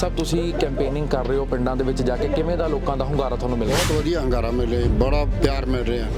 ਸਭ ਤੁਸੀਂ ਕੈਂਪੇਨਿੰਗ ਕਰ ਰਹੇ ਹੋ ਪਿੰਡਾਂ ਦੇ ਵਿੱਚ ਜਾ ਕੇ। ਕਿਵੇਂ ਦਾ ਲੋਕਾਂ ਦਾ ਹੁੰਗਾਰਾ ਤੁਹਾਨੂੰ ਮਿਲਿਆ ਬਹੁਤ ਵਧੀਆ ਹੰਗਾਰਾ ਮਿਲੇ ਬੜਾ ਪਿਆਰ ਮਿਲ ਰਿਹਾ।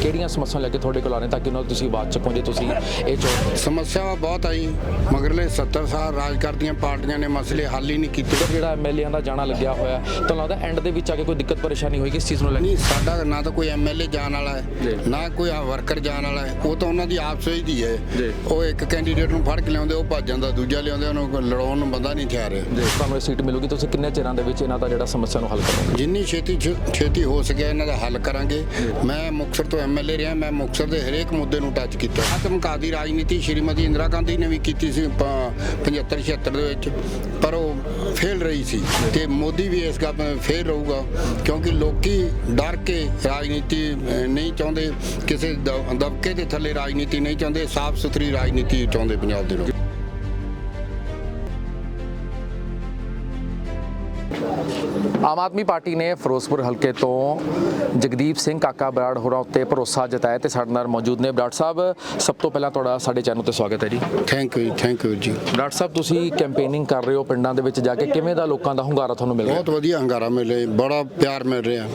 ਕਿਹੜੀਆਂ ਸਮੱਸਿਆਵਾਂ ਲੈ ਕੇ ਤੁਹਾਡੇ ਕੋਲ ਆਨੇ ਤਾਂ ਕਿ ਉਹਨਾਂ ਨੂੰ ਤੁਸੀਂ ਆਵਾਜ਼ ਚੱਕੋ ਜੇ ਤੁਸੀਂ ਇਹ ਚੋ ਸਮੱਸਿਆਵਾਂ ਬਹੁਤ ਆਈ ਮਗਰਲੇ 70 ਸਾਲ ਰਾਜ ਕਰਦੀਆਂ ਪਾਰਟੀਆਂ ਨੇ ਮਸਲੇ ਹੱਲ ਹੀ ਨਹੀਂ ਕੀਤੇ। ਜਿਹੜਾ ਐਮਐਲਏ ਦਾ ਜਾਣਾ ਲੱਗਿਆ ਹੋਇਆ ਤੁਹਾਨੂੰ ਲੱਗਦਾ ਐਂਡ ਦੇ ਵਿੱਚ ਆ ਕੇ ਕੋਈ ਦਿੱਕਤ ਪਰੇਸ਼ਾਨੀ ਹੋਏਗੀ ਇਸ ਚੀਜ਼ ਨੂੰ ਲੈ ਕੇ? ਨਹੀਂ ਸਾਡਾ ਨਾ ਤਾਂ ਕੋਈ ਐਮਐਲਏ ਜਾਣ ਵਾਲਾ। ਹੈ ਨਾ ਕੋਈ ਵਰਕਰ ਜਾਣ ਵਾਲਾ ਹੈ ਉਹ ਤਾਂ ਉਹਨਾਂ ਦੀ ਆਪਸ ਵਿੱਚ ਦੀ ਹੈ। ਜੀ। ਉਹ ਇੱਕ ਕੈਂਡੀਡੇਟ ਨੂੰ ਫੜ ਕੇ ਲਿਆਉਂਦੇ ਉਹ ਭੱਜ ਜਾਂਦਾ ਦੂਜਾ ਲਿਆਉਂਦੇ ਉਹਨੂੰ ਲੜਾਉਣ ਨੂੰ ਬੰਦਾ ਨਹੀਂ ਤਿਆਰ। ਹੈ ਜੇ ਤੁਹਾਨੂੰ ਇਹ ਸੀਟ ਮਿਲੂਗੀ, ਤੁਸੀਂ ਕਿੰਨੇ ਚਿਰਾਂ ਦੇ ਵਿੱਚ ਇਹਨਾਂ ਦਾ ਜਿਹੜਾ ਸਮੱਸਿਆ ਨੂੰ ਹੱਲ ਕਰੋਗੇ? ਜਿੰਨੀ ਛੇਤੀ ਛ- ਛੇਤੀ ਹੋ ਸਕਿਆ ਇਹਨਾਂ ਦਾ ਹੱਲ ਕਰਾਂਗੇ। ਮੈਂ ਮੁਕਤਸਰ ਤੋਂ ਐਮਐਲਏ ਰਿਹਾ, ਮੈਂ ਮੁਕਤਸਰ ਦੇ ਹਰੇਕ ਮੁੱਦੇ ਨੂੰ ਟੱਚ ਕੀਤਾ। ਆਤਮਕਾਦੀ ਰਾਜਨੀਤੀ ਸ਼੍ਰੀਮਤੀ ਇੰਦਰਾ ਗਾਂਧੀ ਨੇ ਵੀ ਕੀਤੀ ਸੀ 75 76 ਦੇ ਵਿੱਚ। ਪਰ ਉਹ ਫੇਲ ਰਹੀ ਸੀ ਤੇ ਮੋਦੀ ਵੀ ਇਸ ਗੱਲ ਫੇਲ ਰਹੂਗਾ, ਕਿਉਂਕਿ ਲੋਕੀ ਡਰ ਕੇ ਰਾਜਨੀਤੀ ਨਹੀਂ ਚਾਹੁੰਦੇ। ਕਿਸੇ ਦਬ- ਦਬਕੇ ਦੇ ਥੱਲੇ ਰਾਜਨੀਤੀ ਨਹੀਂ ਚਾਹੁੰਦੇ ਸਾਫ਼ ਸੁਥਰੀ ਰਾਜਨੀਤੀ ਚਾਹੁੰਦੇ ਪੰਜਾਬ ਦੇ ਲੋਕ। Thank you. Aam Aadmi party ਨੇ ਫਿਰੋਜ਼ਪੁਰ ਹਲਕੇ ਤੋਂ ਜਗਦੀਪ ਸਿੰਘ ਕਾਕਾ ਬਰਾੜ ਹੋਰਾਂ ਉੱਤੇ ਭਰੋਸਾ ਜਤਾਇਆ ਤੇ ਸਾਡੇ ਨਾਲ ਮੌਜੂਦ ਨੇ। ਬਰਾੜ ਸਾਹਿਬ ਸਭ ਤੋਂ ਪਹਿਲਾਂ ਤੁਹਾਡਾ ਸਾਡੇ ਚੈਨਲ ਤੇ ਸਵਾਗਤ ਹੈ ਜੀ। ਥੈਂਕ ਯੂ ਥੈਂਕ ਯੂ ਜੀ। ਬਰਾੜ ਸਾਹਿਬ ਤੁਸੀਂ ਕੈਂਪੇਨਿੰਗ ਕਰ ਰਹੇ ਹੋ ਪਿੰਡਾਂ ਦੇ ਵਿੱਚ ਜਾ ਕੇ। ਕਿਵੇਂ ਦਾ ਲੋਕਾਂ ਦਾ ਹੁੰਗਾਰਾ ਤੁਹਾਨੂੰ ਮਿਲ ਰਿਹਾ? ਬਹੁਤ ਵਧੀਆ ਹੰਗਾਰਾ ਮਿਲੇ ਬੜਾ ਪਿਆਰ ਮਿਲ ਰਿਹਾ।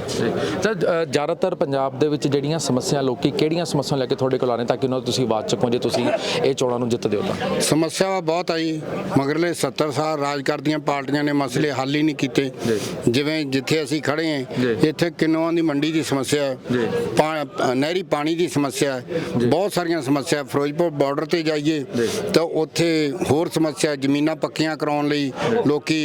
ਤਾਂ ਅ, ਜ਼ਿਆਦਾਤਰ ਪੰਜਾਬ ਦੇ ਵਿੱਚ ਜਿਹੜੀਆਂ ਸਮੱਸਿਆ ਲੋਕੀ ਕਿਹੜੀਆਂ ਸਮੱਸਿਆ ਲੈ ਕੇ ਤੁਹਾਡੇ ਕੋਲ ਆਨੇ ਤਾਂ ਕਿ ਉਹਨਾਂ ਨੂੰ ਤੁਸੀਂ ਆਵਾਜ਼ ਚੱਕੋ ਜੇ ਤੁਸੀਂ ਇਹ ਚੋਣਾਂ ਨੂੰ ਜਿੱਤਦੇ ਹੋ ਤਾਂ। ਸਮੱਸਿਆਵਾਂ ਬਹੁਤ ਆਈ ਮਗਰਲੇ 70 ਸਾਲ ਰਾਜ ਕਰਦੀਆਂ ਪਾਰਟੀਆਂ ਨੇ ਮਸਲੇ ਹੱਲ ਹੀ ਨਹੀਂ ਕੀਤੇ। ਜਿਵੇਂ ਜਿੱਥੇ ਅਸੀਂ ਖੜੇ ਹਾਂ। ਇੱਥੇ ਕਿੰਨੋਆਂ ਦੀ ਮੰਡੀ ਦੀ ਸਮੱਸਿਆ ਹੈ ਨਹਿਰੀ ਪਾਣੀ ਦੀ ਸਮੱਸਿਆ ਹੈ ਬਹੁਤ ਸਾਰੀਆਂ ਸਮੱਸਿਆ ਫਿਰੋਜ਼ਪੁਰ ਬਾਰਡਰ ਤੇ ਜਾਈਏ ਤਾਂ ਉੱਥੇ ਹੋਰ ਸਮੱਸਿਆ ਜ਼ਮੀਨਾਂ ਪੱਕੀਆਂ ਕਰਾਉਣ ਲਈ ਲੋਕੀ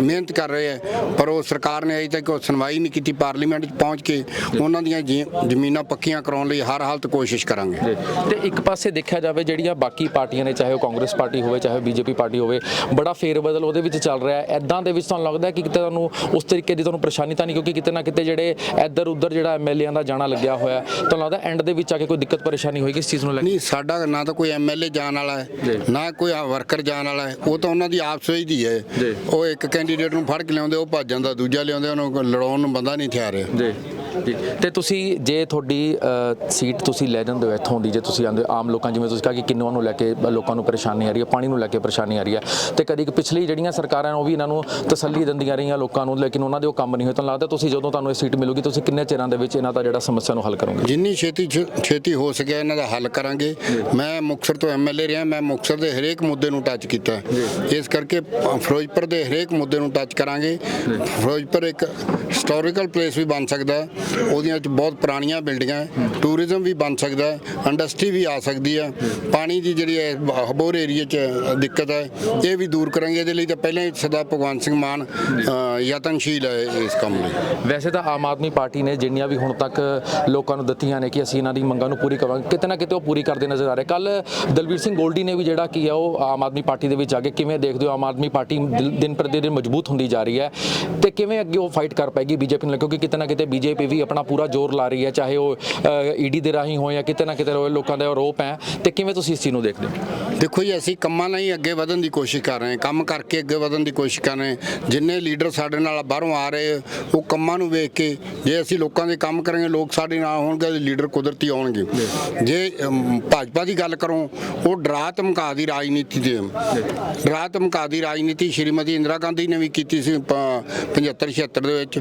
ਮਿਹਨਤ ਕਰ ਰਹੇ ਹੈ ਪਰ ਉਹ ਸਰਕਾਰ ਨੇ ਅਜੇ ਤੱਕ ਉਹ ਸੁਣਵਾਈ ਨਹੀਂ ਕੀਤੀ ਪਾਰਲੀਮੈਂਟ 'ਚ ਪਹੁੰਚ ਕੇ ਉਹਨਾਂ ਦੀਆਂ ਜ਼ਮੀਨਾਂ ਪੱਕੀਆਂ ਕਰਾਉਣ ਲਈ ਹਰ ਹਾਲਤ ਕੋਸ਼ਿਸ਼ ਕਰਾਂਗੇ। ਤੇ ਇੱਕ ਪਾਸੇ ਦੇਖਿਆ ਜਾਵੇ ਜਿਹੜੀਆਂ ਬਾਕੀ ਪਾਰਟੀਆਂ ਨੇ ਚਾਹੇ ਉਹ ਕਾਂਗਰਸ ਪਾਰਟੀ ਹੋਵੇ ਚਾਹੇ ਬੀਜੇਪੀ ਪਾਰਟੀ ਹੋਵੇ ਬੜਾ ਫੇਰ ਬਦਲ ਉਹਦੇ ਵਿੱਚ ਚੱਲ ਰਿਹਾ ਹੈ। ਐਦਾਂ ਦੇ ਵਿੱਚ ਤੁਹਾਨੂੰ ਲੱਗਦਾ ਹੈ ਕਿ ਕਿਤੇ ਤੁਹਾਨੂੰ ਉਸ ਤਰੀਕੇ ਦੀ ਤੁਹਾਨੂੰ ਪਰੇਸ਼ਾਨੀ ਤਾਂ ਨਹੀਂ ਕਿਉਂਕਿ ਕਿਤੇ ਨਾ ਕਿਤੇ ਜਿਹੜੇ ਇੱਧਰ ਉੱਧਰ ਜਿਹੜਾ ਐਮਐਲਏਆਂ ਦਾ ਜਾਣਾ ਲੱਗਿਆ ਹੋਇਆ ਹੈ, ਤੁਹਾਨੂੰ ਲੱਗਦਾ ਐਂਡ ਦੇ ਵਿੱਚ ਆ ਕੇ ਕੋਈ ਦਿੱਕਤ ਪਰੇਸ਼ਾਨੀ ਹੋਏਗੀ ਇਸ ਚੀਜ਼ ਨੂੰ ਲੈ ਕੇ ਨਹੀਂ ਸਾਡਾ ਨਾ ਤਾਂ ਕੋਈ ਐਮਐਲਏ ਜਾਣ ਵਾਲਾ। ਹੈ ਨਾ ਕੋਈ ਵਰਕਰ ਜਾਣ ਵਾਲਾ ਹੈ ਉਹ ਤਾਂ ਉਹਨਾਂ ਦੀ ਆਪਸ ਵਿੱਚ ਦੀ ਹੈ ਜੀ। ਉਹ ਇੱਕ ਕੈਂਡੀਡੇਟ ਨੂੰ ਫੜ ਕੇ ਲਿਆਉਂਦੇ ਉਹ ਭੱਜ ਜਾਂਦਾ ਦੂਜਾ ਲਿਆਉਂਦੇ ਉਹਨੂੰ ਲੜਾਉਣ ਨੂੰ ਬੰਦਾ ਨਹੀਂ ਤਿਆਰ ਹੈ ਜੀ ਜੀ ਤੇ ਤੁਸੀਂ ਜੇ ਤੁਹਾਡੀ ਸੀਟ ਤੁਸੀਂ ਲੈ ਜਾਂਦੇ ਹੋ ਇੱਥੋਂ ਦੀ ਜੇ ਤੁਸੀਂ ਆਂਦੇ ਆਮ ਲੋਕਾਂ ਜਿਵੇਂ ਤੁਸੀਂ ਕਿਹਾ ਕਿ ਕਿੰਨੂਆਂ ਨੂੰ ਲੈ ਕੇ ਲੋਕਾਂ ਨੂੰ ਪਰੇਸ਼ਾਨੀ ਆ ਰਹੀ ਹੈ ਪਾਣੀ ਨੂੰ ਲੈ ਕੇ ਪਰੇਸ਼ਾਨੀ ਆ ਰਹੀ ਹੈ ਤੇ ਕਦੀ ਪਿਛਲੀ ਜਿਹੜੀਆਂ ਸਰਕਾਰਾਂ ਉਹ ਵੀ ਇਹਨਾਂ ਨੂੰ ਤਸੱਲੀ ਦਿੰਦੀਆਂ ਰਹੀਆਂ ਲੋਕਾਂ ਨੂੰ ਲੇਕਿਨ ਉਹਨਾਂ ਦੇ ਉਹ ਕੰਮ ਨਹੀਂ ਹੋਏ ਤੁਹਾਨੂੰ ਲੱਗਦਾ ਤੁਸੀਂ ਜਦੋਂ ਤੁਹਾਨੂੰ ਇਹ ਸੀਟ ਮਿਲੂਗੀ ਤੁਸੀਂ ਕਿੰਨੇ ਚਿਰਾਂ ਦੇ ਵਿੱਚ ਇਹਨਾਂ ਦਾ ਜਿਹੜਾ ਸਮੱਸਿਆ ਨੂੰ ਹੱਲ ਕਰੋਗੇ? ਜਿੰਨੀ ਛੇਤੀ ਛੇਤੀ ਹੋ ਸਕਿਆ ਇਹਨਾਂ ਦਾ ਹੱਲ ਕਰਾਂਗੇ। ਮੈਂ ਮੁਕਤਸਰ ਤੋਂ ਐਮਐਲਏ ਰਿਹਾ ਮੈਂ ਮੁਕਤਸਰ ਦੇ ਹਰੇਕ ਮੁੱਦੇ ਨੂੰ ਟੱਚ ਕੀਤਾ। ਇਸ ਕਰਕੇ ਫਿਰੋਜ਼ਪੁਰ ਦੇ ਹਰੇਕ ਮੁੱਦੇ ਨੂੰ ਟੱਚ ਕਰਾਂਗੇ। ਫਿਰੋਜ਼ਪੁਰ ਇੱਕ ਹਿਸਟੋਰੀਕਲ ਪਲੇਸ ਵੀ ਬਣ ਸਕਦਾ ਹੈ। ਉਹਦੀਆਂ ਚ ਬਹੁਤ ਪੁਰਾਣੀਆਂ ਬਿਲਡਿੰਗਾਂ ਹੈ। ਟੂਰਿਜ਼ਮ ਵੀ ਬਣ ਸਕਦਾ ਹੈ। ਇੰਡਸਟਰੀ ਵੀ ਆ ਸਕਦੀ ਹੈ। ਪਾਣੀ ਦੀ ਜਿਹੜੀ ਹੈ, ਹਬੋਰ ਏਰੀਆ 'ਚ ਦਿੱਕਤ ਹੈ। ਇਹ ਵੀ ਦੂਰ ਕਰਾਂਗੇ। ਇਹਦੇ ਲਈ ਤਾਂ ਪਹਿਲਾਂ ਹੀ ਸਰਦਾਰ ਭਗਵੰਤ ਸਿੰਘ ਮਾਨ ਯਤਨਸ਼ੀਲ ਹੈ ਇਸ ਕੰਮ ਲਈ। ਵੈਸੇ ਤਾਂ ਆਮ ਆਦਮੀ ਪਾਰਟੀ ਨੇ ਜਿੰਨੀਆਂ ਵੀ ਹੁਣ ਤੱਕ ਲੋਕਾਂ ਨੂੰ ਦਿੱਤੀਆਂ ਨੇ ਕਿ ਅਸੀਂ ਇਹਨਾਂ ਦੀ ਮੰਗਾਂ ਨੂੰ ਪੂਰੀ ਕਰਾਂਗੇ, ਕਿਤੇ ਨਾ ਕਿਤੇ ਉਹ ਪੂਰੀ ਕਰਦੇ ਨਜ਼ਰ ਆ ਰਹੇ। ਕੱਲ ਦਲਬੀਰ ਸਿੰਘ ਗੋਲਡੀ ਨੇ ਵੀ ਜਿਹੜਾ ਕੀ ਹੈ, ਉਹ ਆਮ ਆਦਮੀ ਪਾਰਟੀ ਦੇ ਵਿੱਚ ਆ ਕੇ ਕਿਵੇਂ ਦੇਖਦੇ ਹੋ? ਆਮ ਆਦਮੀ ਪਾਰਟੀ ਦਿਨ ਪ੍ਰਤੀ ਦਿਨ ਮਜ਼ਬੂਤ ਹੁੰਦੀ ਜਾ ਰਹੀ ਹੈ ਤੇ ਕਿਵੇਂ ਅੱਗੇ ਉਹ ਫਾਈਟ ਕਰ ਪਾਏਗੀ? ਬੀਜੇਪੀ ਨਾਲ ਕਿਉਂਕਿ ਕਿਤੇ ਨਾ ਕਿਤੇ ਬੀਜੇਪੀ ਵੀ ਆਪਣਾ ਪੂਰਾ ਜ਼ੋਰ ਲਾ ਰਹੀ ਹੈ, ਚਾਹੇ ਉਹ ਈਡੀ ਦੇ ਰਾਹੀਂ ਹੋਏ ਜਾਂ ਕਿਤੇ ਨਾ ਕਿਤੇ ਹੋਏ ਲੋਕਾਂ ਦੇ ਆਰੋਪ ਹੈ, ਤੇ ਕਿਵੇਂ ਤੁਸੀਂ ਇਸ ਚੀਜ਼ ਨੂੰ ਦੇਖਦੇ ਹੋ? ਦੇਖੋ ਜੀ, ਅਸੀਂ ਕੰਮਾਂ ਨਾਲ ਹੀ ਅੱਗੇ ਵਧਣ ਦੀ ਕੋਸ਼ਿਸ਼ ਕਰ ਰਹੇ ਹਾਂ, ਕੰਮ ਕਰਕੇ ਅੱਗੇ ਵਧਣ ਦੀ ਕੋਸ਼ਿਸ਼ ਕਰ ਰਹੇ ਜਿੰਨੇ ਲੀਡਰ ਸਾਡੇ ਨਾਲ ਬਾਹਰੋਂ ਆ ਰਹੇ, ਉਹ ਕੰਮਾਂ ਨੂੰ ਵੇਖ ਕੇ, ਜੇ ਅਸੀਂ ਲੋਕਾਂ ਦੇ ਕੰਮ ਕਰਾਂਗੇ, ਲੋਕ ਸਾਡੇ ਨਾਲ ਹੋਣਗੇ ਲੀਡਰ ਕੁਦਰਤੀ ਆਉਣਗੇ। ਜੇ ਭਾਜਪਾ ਦੀ ਗੱਲ ਕਰੋ, ਉਹ ਡਰਾ ਧਮਕਾ ਦੀ ਰਾਜਨੀਤੀ ਦੇ ਡਰਾ ਧਮਕਾ ਦੀ ਰਾਜਨੀਤੀ ਸ਼੍ਰੀਮਤੀ ਇੰਦਰਾ ਗਾਂਧੀ ਨੇ ਵੀ ਕੀਤੀ ਸੀ 75 76 ਦੇ ਵਿੱਚ,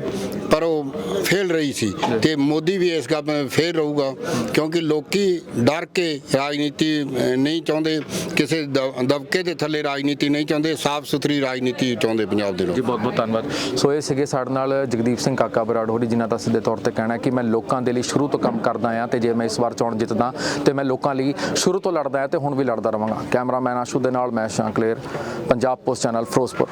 ਪਰ ਉਹ ਫੇਲ ਰਹੀ ਸੀ ਤੇ ਮੋਦੀ ਵੀ ਇਸ ਗੱਲ ਫੇਲ ਰਹੂਗਾ, ਕਿਉਂਕਿ ਲੋਕੀ ਡਰ ਕੇ ਰਾਜਨੀਤੀ ਨਹੀਂ ਚਾਹੁੰਦੇ, ਕਿਸੇ ਦਬਕੇ ਦੇ ਥੱਲੇ ਰਾਜਨੀਤੀ ਨਹੀਂ ਚਾਹੁੰਦੇ ਸਾਫ਼ ਸੁਥਰੀ ਰਾਜਨੀਤੀ ਚਾਹੁੰਦੇ ਪੰਜਾਬ ਦੇ ਲੋਕ। ਜੀ ਬਹੁਤ ਬਹੁਤ ਧੰਨਵਾਦ। ਸੋ ਇਹ ਸੀਗੇ ਸਾਡੇ ਨਾਲ ਜਗਦੀਪ ਸਿੰਘ ਕਾਕਾ ਬਰਾੜ ਹੋਰੀ ਜਿਨ੍ਹਾਂ ਦਾ ਸਿੱਧੇ ਤੌਰ ਤੇ ਕਹਿਣਾ ਕਿ ਮੈਂ ਲੋਕਾਂ ਦੇ ਲਈ ਸ਼ੁਰੂ ਤੋਂ ਕੰਮ ਕਰਦਾ ਆ ਤੇ ਜੇ ਮੈਂ ਇਸ ਵਾਰ ਚੋਣ ਜਿੱਤਦਾ, ਤੇ ਮੈਂ ਲੋਕਾਂ ਲਈ ਸ਼ੁਰੂ ਤੋਂ ਲੜਦਾ ਆ ਤੇ ਹੁਣ ਵੀ ਲੜਦਾ ਰਵਾਂਗਾ। ਕੈਮਰਾਮੈਨ ਆਸ਼ੂ ਦੇ ਨਾਲ, ਮੈਂ ਸ਼ਾਂਕਲੇਰ ਪੰਜਾਬ ਪੋਸਟ ਚੈਨਲ ਫਿਰੋਜ਼ਪੁਰ।